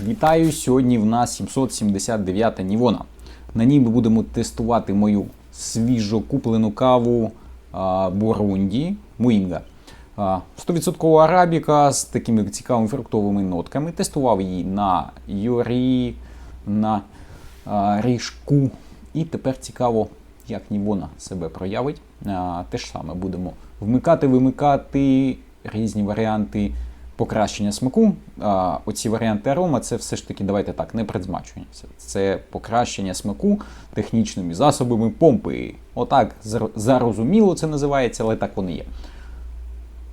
Вітаю! Сьогодні в нас 779 Нівона. На ній ми будемо тестувати мою свіжо куплену каву Бурунді Муінга. 100% арабіка з такими цікавими фруктовими нотками. Тестував її на Йорі, на ріжку. І тепер цікаво, як Нівона себе проявить. А, те ж саме будемо вмикати, вимикати різні варіанти покращення смаку. А, оці варіанти арома це все ж таки, давайте так, не предзмачування. Це, покращення смаку технічними засобами помпи. Отак зар- зарозуміло це називається, але так воно є.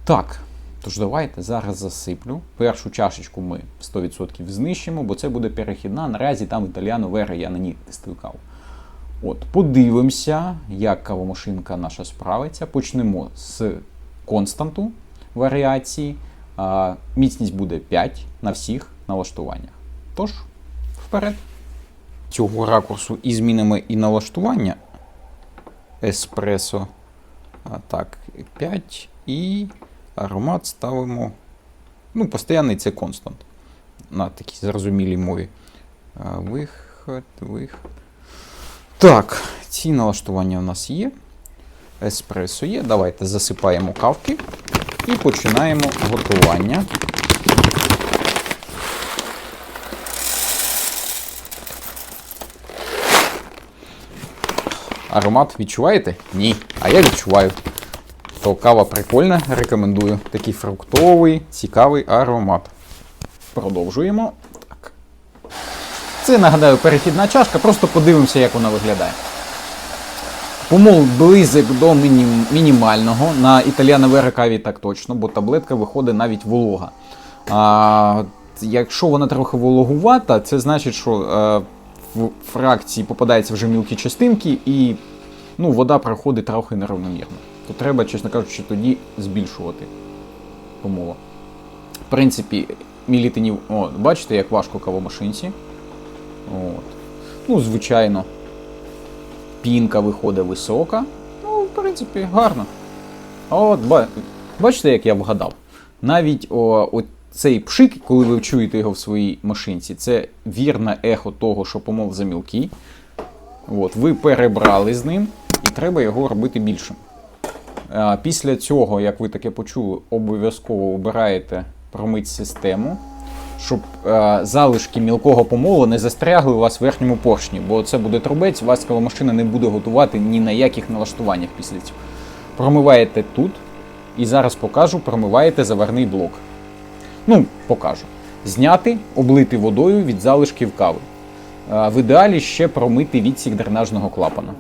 Так, тож давайте зараз засиплю. Першу чашечку ми 100% знищимо, бо це буде перехідна. Наразі там італіано вере, я на ній тестую каву. От, подивимося, як кавомашинка наша справиться. Почнемо з константу варіації. Міцність буде 5 на всіх налаштуваннях. Тож, вперед. Цього ракурсу і змінимо і налаштування. Еспресо. Так, 5 і аромат ставимо. Ну, постійний це констант. На такій зрозумілій мові. Виход, виход. Так, ці налаштування у нас є. Еспресо є. Давайте засипаємо кавки і починаємо готування. Аромат відчуваєте? Ні. А я відчуваю. То кава прикольна, рекомендую. Такий фруктовий, цікавий аромат. Продовжуємо. Так. Це, нагадаю, перехідна чашка, просто подивимося, як вона виглядає. Помол близьк до мінім- мінімального. На італіано Вера каві так точно, бо таблетка виходить навіть волога. А, якщо вона трохи вологувата, це значить, що е, в фракції попадаються вже мілкі частинки і ну, вода проходить трохи неравномірно. То треба, чесно кажучи, тоді збільшувати помола. В принципі, мілітинів. О, бачите, як важко кавомашинці. От. Ну, звичайно, пінка виходить висока. Ну, в принципі, гарно. От, бачите, як я вгадав? Навіть цей пшик, коли ви чуєте його в своїй машинці, це вірне ехо того, що помол замілкий. От, ви перебрали з ним, і треба його робити більшим. Після цього, як ви таке почули, обов'язково обираєте промить систему, щоб е, залишки мілкого помолу не застрягли у вас в верхньому поршні, бо це буде трубець, вас кавомашина не буде готувати ні на яких налаштуваннях після цього. Промиваєте тут, і зараз покажу, промиваєте заварний блок. Ну, покажу. Зняти, облити водою від залишків кави. Е, В ідеалі ще промити відсік дренажного клапана.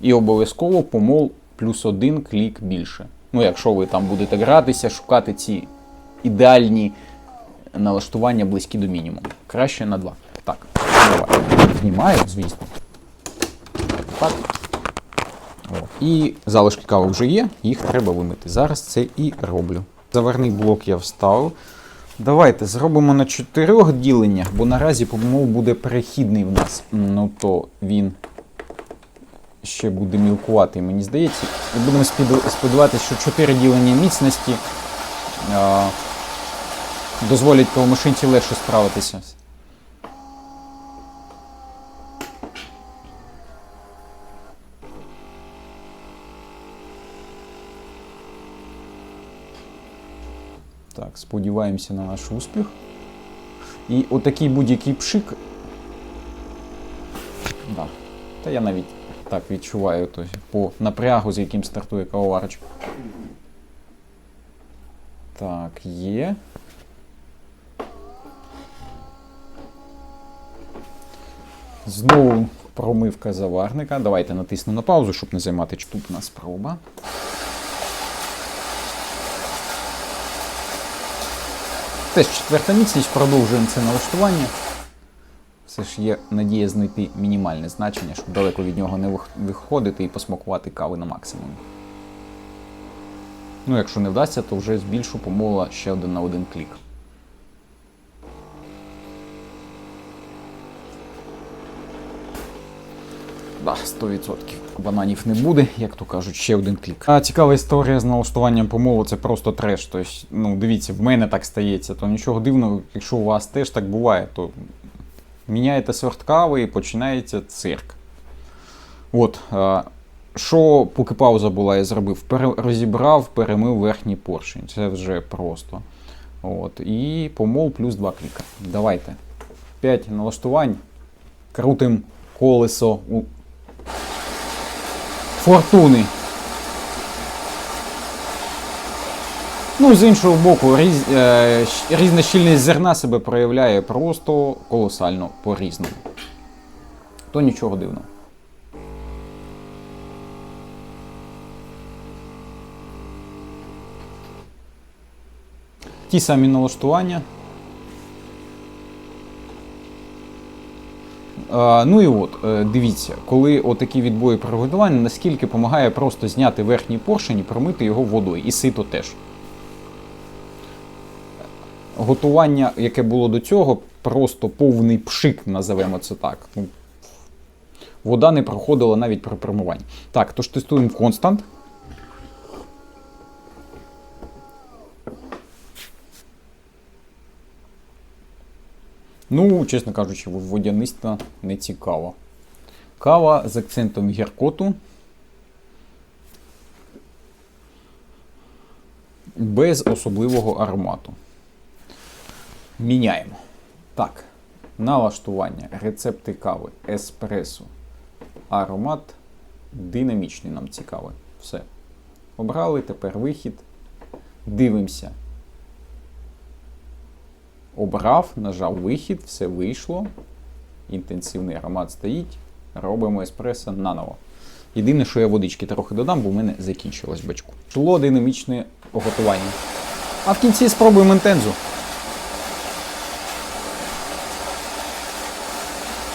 І обов'язково помол плюс один клік більше. Ну, якщо ви там будете гратися, шукати ці ідеальні налаштування близькі до мінімуму. Краще на 2. Так, давай. Знімаю, звісно. Так. О. І залишки кави вже є, їх треба вимити. Зараз це і роблю. Заварний блок я вставив. Давайте зробимо на чотирьох діленнях, бо наразі помол буде перехідний в нас. Ну то він ще буде мілкуватий, мені здається. І будемо сподіватися, що 4 ділення міцності дозволять кавомашинці легше справитися. Так, сподіваємося на наш успіх. І отакий будь-який пшик. Да. Та я навіть так відчуваю то, по напрягу, з яким стартує кавоварочка. Так, є. Знову промивка заварника. Давайте натисну на паузу, щоб не займати ч- Тут у нас спроба. Теж четверта міцність, продовжуємо це налаштування. Все ж є надія знайти мінімальне значення, щоб далеко від нього не виходити і посмакувати кави на максимум. Ну, якщо не вдасться, то вже збільшу помола ще один на один клік. Да, 100% бананів не буде, як то кажуть, ще один клік. А цікава історія з налаштуванням помолу це просто треш. Тобто, ну, дивіться, в мене так стається, то нічого дивного, якщо у вас теж так буває, то міняєте сорт кави і починається цирк. От, що поки пауза була, я зробив, розібрав, перемив верхній поршень. Це вже просто. От, і помол плюс 2 кліка. Давайте. 5 налаштувань. Крутим колесо у фортуни. Ну, з іншого боку, різ, е, різна щільність зерна себе проявляє просто колосально по-різному. То нічого дивного. Ті самі налаштування. Ну і от, е, дивіться, коли отакі відбої при готуванні, наскільки допомагає просто зняти верхній поршень і промити його водою. І сито теж. Готування, яке було до цього, просто повний пшик, називаємо це так. Ну, Вода не проходила навіть при промиванні. Так, тож тестуємо констант. Ну, чесно кажучи, водяниста не цікаво. Кава з акцентом гіркоту. Без особливого аромату. Міняємо. Так. Налаштування, рецепти кави, еспресо, аромат. Динамічний нам цікавий. Все. Обрали, тепер вихід. Дивимося. Обрав, нажав вихід, все вийшло. Інтенсивний аромат стоїть. Робимо еспресо наново. Єдине, що я водички трохи додам, бо в мене закінчилось бачку. Шло динамічне готування. А в кінці спробуємо інтензу.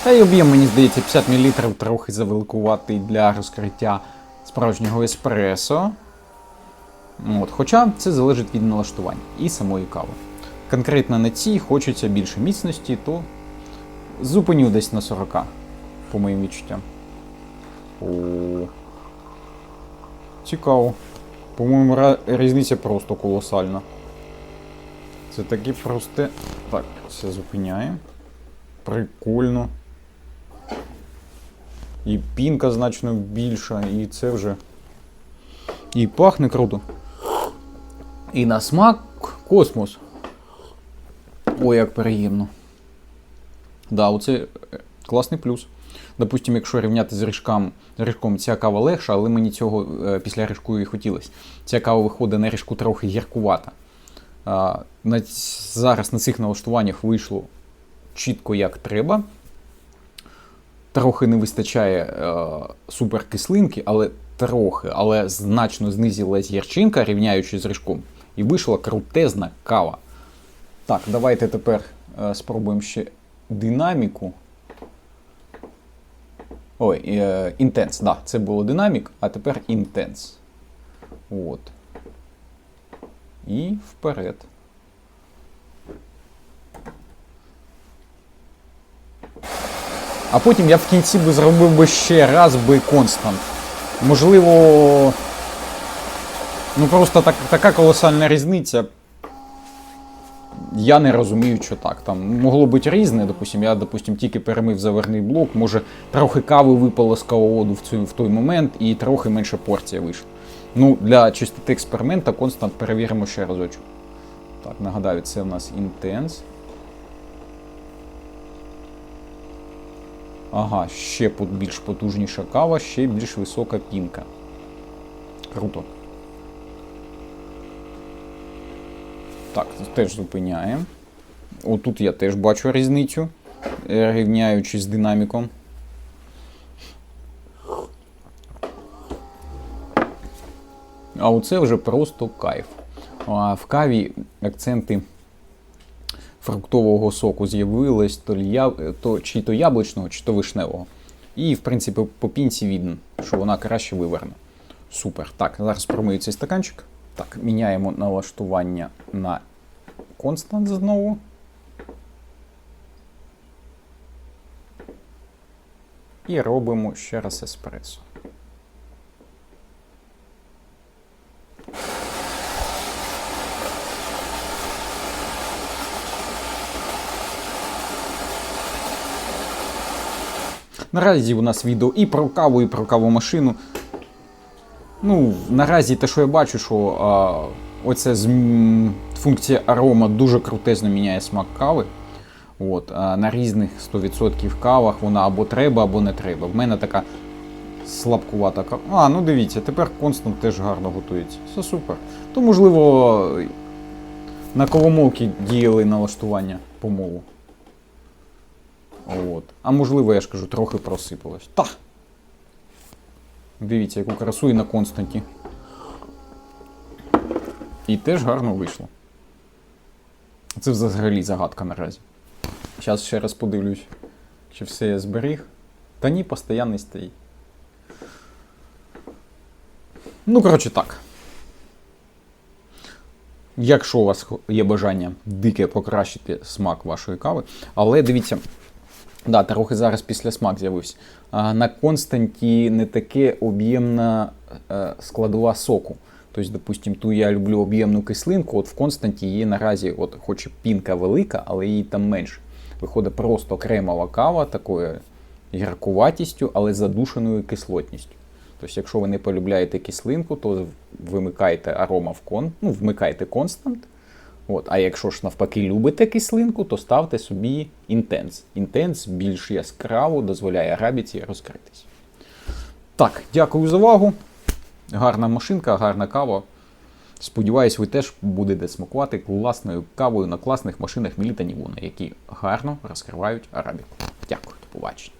Та й об'єм, мені здається, 50 мл трохи завеликуватий для розкриття справжнього еспресо. От, хоча це залежить від налаштувань і самої кави. Конкретно на цій хочеться більше міцності, то зупиню десь на 40, по моїм відчуттям. О. Цікаво. По-моєму, різниця просто колосальна. Це таке просте. Так, все зупиняємо. Прикольно. І пінка значно більша, і це вже. І пахне круто. І на смак космос. Ой, як приємно. Да, оце е, класний плюс. Допустимо, якщо рівняти з ріжком, ріжком ця кава легша, але мені цього е, після ріжку і хотілося. Ця кава виходить на ріжку трохи гіркувата. А, на, зараз на цих налаштуваннях вийшло чітко як треба. Трохи не вистачає е, суперкислинки, але трохи, але значно знизилась гірчинка, рівняючи з ріжком. І вийшла крутезна кава. Так, давайте тепер е, спробуємо ще динаміку. Ой, е, інтенс, да, це було динамік, а тепер інтенс. От. І вперед. А потім я в кінці би зробив би ще раз би констант. Можливо. Ну просто так, така колосальна різниця. Я не розумію, що так. Там могло бути різне. Допустим, я, допустим, тільки перемив заверний блок, може трохи кави випало з кавоводу в, в той момент, і трохи менша порція вийшла. Ну, для чистоти експеримента констант перевіримо ще разочок. Так, нагадаю, це у нас інтенс. Ага, ще більш потужніша кава, ще більш висока пінка. Круто. Так, теж зупиняємо. Отут я теж бачу різницю, е, рівняючи з динаміком. А оце вже просто кайф. А в каві акценти фруктового соку з'явились, то, то чи то яблучного, чи то вишневого. І, в принципі, по пінці видно, що вона краще виверне. Супер. Так, зараз промию цей стаканчик. Так, міняємо налаштування на констант знову. І робимо ще раз еспресо. Наразі у нас відео і про каву, і про кавомашину. Ну, наразі те, що я бачу, що а, оця функція арома дуже крутезно міняє смак кави. От, а на різних 100% кавах вона або треба, або не треба. В мене така слабкувата кава. А, ну дивіться, тепер Констант теж гарно готується. Все супер. То, можливо, на коломовки діяли налаштування помолу. От. А можливо, я ж кажу, трохи просипалось. Та! Дивіться, яку красу і на константі. І теж гарно вийшло. Це взагалі загадка наразі. Зараз ще раз подивлюсь, чи все я зберіг. Та ні, постоянний стоїть. Ну, коротше, так. Якщо у вас є бажання дике покращити смак вашої кави, але дивіться, да, трохи зараз після смак з'явився. На константі не таке об'ємна е, складова соку. Тобто, допустим, ту я люблю об'ємну кислинку, от в константі є наразі, от, хоч пінка велика, але її там менше. Виходить просто кремова кава такою гіркуватістю, але задушеною кислотністю. Тобто, якщо ви не полюбляєте кислинку, то вимикайте арома в кон, ну, вмикайте констант. От, а якщо ж навпаки любите кислинку, то ставте собі інтенс. Інтенс більш яскраво дозволяє арабіці розкритись. Так, дякую за увагу. Гарна машинка, гарна кава. Сподіваюсь, ви теж будете смакувати класною кавою на класних машинах Міліта Нівуна, які гарно розкривають арабіку. Дякую, до побачення.